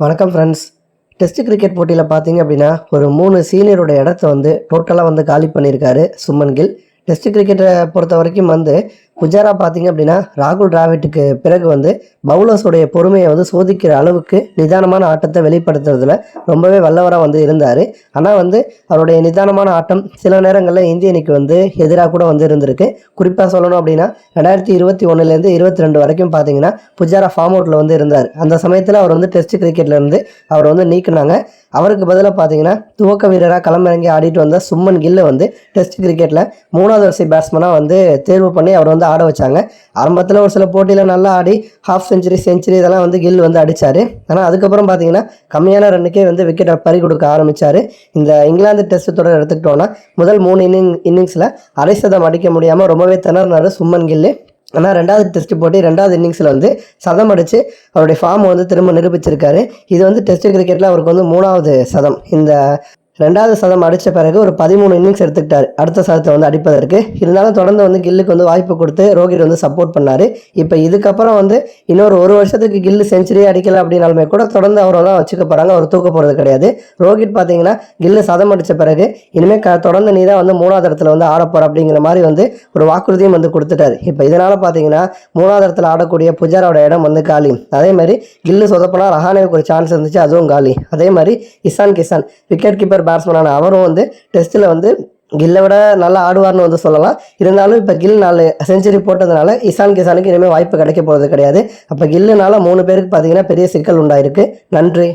வணக்கம் friends test cricket போட்டியில் பார்த்தீங்க அப்படின்னா ஒரு மூணு சீனியரோட இடத்த வந்து டோட்டலாக வந்து காலி பண்ணியிருக்காரு சுமன் கில். டெஸ்ட் கிரிக்கெட்டை பொறுத்த வரைக்கும் வந்து புஜாரா பார்த்தீங்க அப்படின்னா ராகுல் டிராவிட்டுக்கு பிறகு வந்து பவுலர்ஸோடைய பொறுமையை வந்து சோதிக்கிற அளவுக்கு நிதானமான ஆட்டத்தை வெளிப்படுத்துறதுல ரொம்பவே வல்லவராக வந்து இருந்தார். ஆனால் வந்து அவருடைய நிதானமான ஆட்டம் சில நேரங்களில் இந்திய அணிக்கு வந்து எதிராக கூட வந்து இருந்திருக்கு. குறிப்பாக சொல்லணும் அப்படின்னா ரெண்டாயிரத்தி இருபத்தி ஒன்றுலேருந்து இருபத்தி ரெண்டு வரைக்கும் பார்த்தீங்கன்னா புஜாரா ஃபார்ம் அவுட்டில் வந்து இருந்தார். அந்த சமயத்தில் அவர் வந்து டெஸ்ட் கிரிக்கெட்லேருந்து அவர் வந்து நீக்கினாங்க. அவருக்கு பதிலாக பார்த்தீங்கன்னா துவக்க வீரராக களமிறங்கி ஆடிட்டு வந்த சும்மன் கில்லை வந்து டெஸ்ட் கிரிக்கெட்டில் மூணாவது வரிசை பேட்ஸ்மனாக வந்து தேர்வு பண்ணி அவர் வந்து ஆட வச்சாங்க. ஆரம்பத்தில் ஒரு சில போட்டியில் நல்லா ஆடி ஹாஃப் செஞ்சுரி செஞ்சுரி இதெல்லாம் வந்து கில் வந்து அடித்தார் ஆனால் அதுக்கப்புறம் பார்த்தீங்கன்னா கம்மியான ரன்னுக்கே வந்து விக்கெட் பறி கொடுக்க ஆரம்பித்தார் இந்த இங்கிலாந்து டெஸ்ட் தொடர் எடுத்துக்கிட்டோன்னா முதல் மூணு இன்னிங் இன்னிங்ஸில் அரை சதம் அடிக்க முடியாமல் ரொம்பவே திணறினார் சும்மன் கில்லு. ஆனால் ரெண்டாவது டெஸ்ட் போட்டி ரெண்டாவது இன்னிங்ஸில் வந்து சதம் அடித்து அவருடைய ஃபார்மை வந்து திரும்ப நிரூபிச்சிருக்காரு. இது வந்து டெஸ்ட் கிரிக்கெட்டில் அவருக்கு வந்து மூணாவது சதம். இந்த ரெண்டாவது சதம் அடித்த பிறகு ஒரு பதிமூணு இன்னிங்ஸ் எடுத்துக்கிட்டார். அடுத்த சதத்தை வந்து அடிப்பதற்கு. இருந்தாலும் தொடர்ந்து வந்து கில்லுக்கு வந்து வாய்ப்பு கொடுத்து ரோஹித் வந்து சப்போர்ட் பண்ணார். இப்போ இதுக்கப்புறம் வந்து இன்னொரு ஒரு வருஷத்துக்கு கில்லு செஞ்சுரியே அடிக்கல அப்படின்னாலுமே கூட தொடர்ந்து அவரை தான் வச்சுக்க போகிறாங்க அவர் தூக்க போகிறது கிடையாது. ரோஹித் பார்த்தீங்கன்னா கில்லு சதம் அடித்த பிறகு இனிமேல் க தொடர்ந்து நீ தான் வந்து மூணாவது இடத்துல வந்து ஆடப்போற அப்படிங்கிற மாதிரி வந்து ஒரு வாக்குறுதியும் வந்து கொடுத்துட்டாரு. இப்போ இதனால் பார்த்தீங்கன்னா மூணாவது இடத்துல ஆடக்கூடிய புஜாரோட இடம் வந்து காலி. அதே மாதிரி கில்லு சொதப்பினா ரஹானேவுக்கு ஒரு சான்ஸ் இருந்துச்சு அதுவும் காலி. அதே மாதிரி இசான் கிசான் விக்கெட் கீப்பர் பேட்ஸ்மேனான அவரும் வந்து டெஸ்ட்டில் வந்து கில்லை விட நல்லா ஆடுவார்னு வந்து சொல்லலாம். இருந்தாலும் இப்போ கில் நாலு செஞ்சுரி போட்டதுனால இசான் கிசானுக்கு இனிமேல் வாய்ப்பு கிடைக்க போகிறது கிடையாது. அப்போ கில்லுனால மூணு பேருக்கு பார்த்தீங்கன்னா பெரிய சிக்கல் உண்டாயிருக்கு. நன்றி.